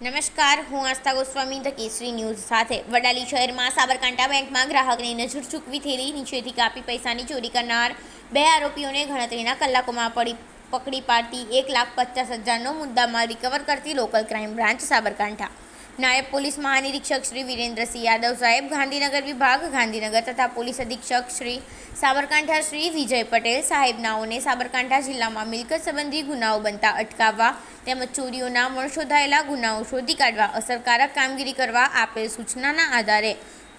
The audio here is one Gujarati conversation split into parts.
નમસ્કાર, હું આસ્થા ગોસ્વામી ધ કેસરી ન્યૂઝ સાથે. વડાલી શહેરમાં સાબરકાંઠા બેંકમાં ગ્રાહકની નજર ચૂકવી થયેલી. નીચેથી કાપી પૈસાની ચોરી કરનાર બે આરોપીઓને ગણતરીના કલાકોમાં પડી પકડી પાડતી એક લાખ પચાસ હજારનો મુદ્દામાલ રિકવર કરતી લોકલ ક્રાઇમ બ્રાન્ચ સાબરકાંઠા. નાયબ પોલીસ મહાનિરીક્ષક શ્રી વિરેન્દ્રસિંહ યાદવ સાહેબ, ગાંધીનગર વિભાગ ગાંધીનગર તથા પોલીસ અધિક્ષક શ્રી સાબરકાંઠા શ્રી વિજય પટેલ સાહેબનાઓને સાબરકાંઠા જિલ્લામાં મિલકત સંબંધી ગુનાઓ બનતા અટકાવવા તેમજ ચોરીઓના મણશોધાયેલા ગુનાઓ શોધી કાઢવા અસરકારક કામગીરી કરવા આપેલ સૂચનાના આધારે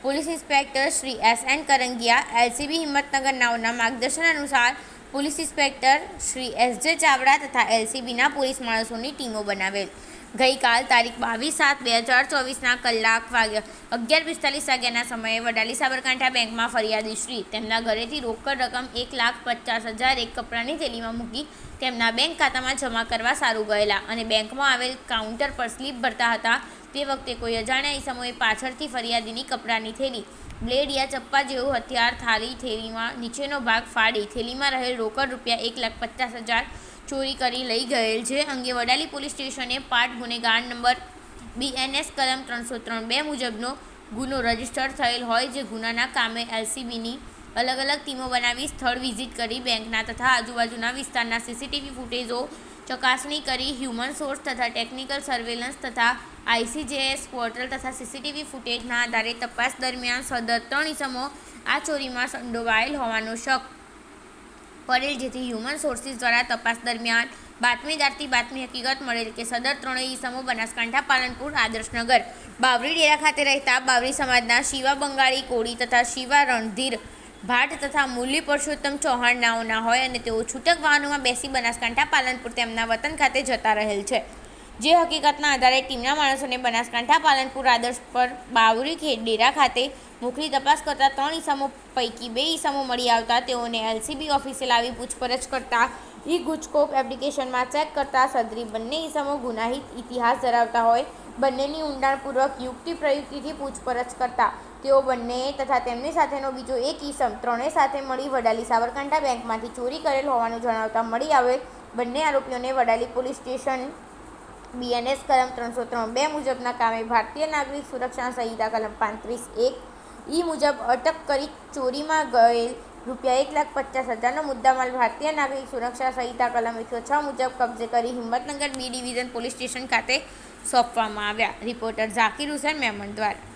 police inspector Shri S N Karangiya, LCB Himmatnagar નાઓના માર્ગદર્શન અનુસાર પોલીસ ઇન્સ્પેક્ટર શ્રી એસ જે ચાવડા તથા એલસીબીના પોલીસ માણસોની ટીમો બનાવેલ. ગઈકાલ તારીખ બાવીસ સાત બે હજાર ચોવીસના કલાક વાગ્યા અગિયાર પિસ્તાલીસ વાગ્યાના સમયે વડાલી સાબરકાંઠા બેંકમાં ફરિયાદી શ્રી તેમના ઘરેથી રોકડ રકમ એક લાખ પચાસ હજાર એક કપડાની થેલીમાં મૂકી તેમના બેંક ખાતામાં જમા કરવા સારું ગયેલા અને બેંકમાં આવેલ કાઉન્ટર પર સ્લીપ ભરતા હતા. તે વખતે કોઈ અજાણ્યા ઈસમોએ પાછળથી ફરિયાદીની કપડાની થેલી, બ્લેડ યા ચપ્પા જેવું હથિયાર થાળી થેલીમાં નીચેનો ભાગ ફાડી થેલીમાં રહેલ રોકડ રૂપિયા એક લાખ પચાસ હજાર ચોરી કરી લઈ ગયેલ છે. અંગે વડાલી પોલીસ સ્ટેશને પાટ ગુનેગાર નંબર બીએનએસ કલમ ત્રણસો ત્રણ બે મુજબનો ગુનો રજિસ્ટર થયેલ હોય જે ગુનાના કામે એલસીબીની અલગ અલગ ટીમો બનાવી સ્થળ વિઝિટ કરી બેંકના તથા આજુબાજુના વિસ્તારના સીસીટીવી ફૂટેજો ચકાસણી કરી હ્યુમન સોર્સ તથા ટેકનિકલ સર્વેલન્સ તથા આઈસીજેએસ પોર્ટલ તથા સીસીટીવી ફૂટેજના આધારે તપાસ દરમિયાન સદર ત્રણ ઇસમો આ ચોરીમાં સંડોવાયેલ હોવાનો શક પડેલ જેથી હ્યુમન સોર્સિસ દ્વારા તપાસ દરમિયાન બાતમીદારથી બાતમી હકીકત મળેલ કે સદર ત્રણેય ઈસમો બનાસકાંઠા, પાલનપુર, આદર્શનગર બાવરી ડેરા ખાતે રહેતા બાવરી સમાજના શિવા બંગાળી, કોળી તથા શિવા રણધીર, ભાટ તથા મુરલી પુરુષોત્તમ ચૌહાણ નાઓના હોય અને તેઓ છૂટક વાહનોમાં બેસી બનાસકાંઠા, પાલનપુર તેમના વતન ખાતે જતા રહેલ છે. જે હકીકતના આધારે ટીમના માણસોને બનાસકાંઠા પાલનપુર આદર્શ પર બાવરી ખેડેરા ખાતે મોકલી તપાસ કરતા ત્રણ ઈસમો પૈકી બે ઈસમો મળી આવતા. તેઓને એલસીબી ઓફિસે લાવી પૂછપરછ કરતા. ઈ ગુજકોપ એપ્લિકેશનમાં ચેક કરતા સદરી બંને ઈસમો ગુનાહિત ઇતિહાસ ધરાવતા હોય. બંનેની ઊંડાણપૂર્વક યુક્તિ પ્રયુક્તિથી પૂછપરછ કરતા. તેઓ બંને તથા તેમની સાથેનો બીજો એક ઈસમ ત્રણેય સાથે મળી વડાલી સાબરકાંઠા બેંકમાંથી ચોરી કરેલ હોવાનું જણાવતા મળી આવેલ બંને આરોપીઓને વડાલી પોલીસ સ્ટેશન બીએનએસ કલમ ત્રણસો ત્રણ. બે મુજબના કામે ભારતીય નાગરિક સુરક્ષા સંહિતા કલમ પાંત્રીસ એક. ઈ મુજબ અટક કરી ચોરીમાં ગયેલ રૂપિયા એક લાખ પચાસ હજારનો મુદ્દામાલ ભારતીય નાગરિક સુરક્ષા સંહિતા કલમ એકસો છ મુજબ કબજે કરી Himmatnagar B division police station ખાતે સોંપવામાં આવ્યા. રિપોર્ટર ઝાકીર હુસેન, મેમણ દ્વારા.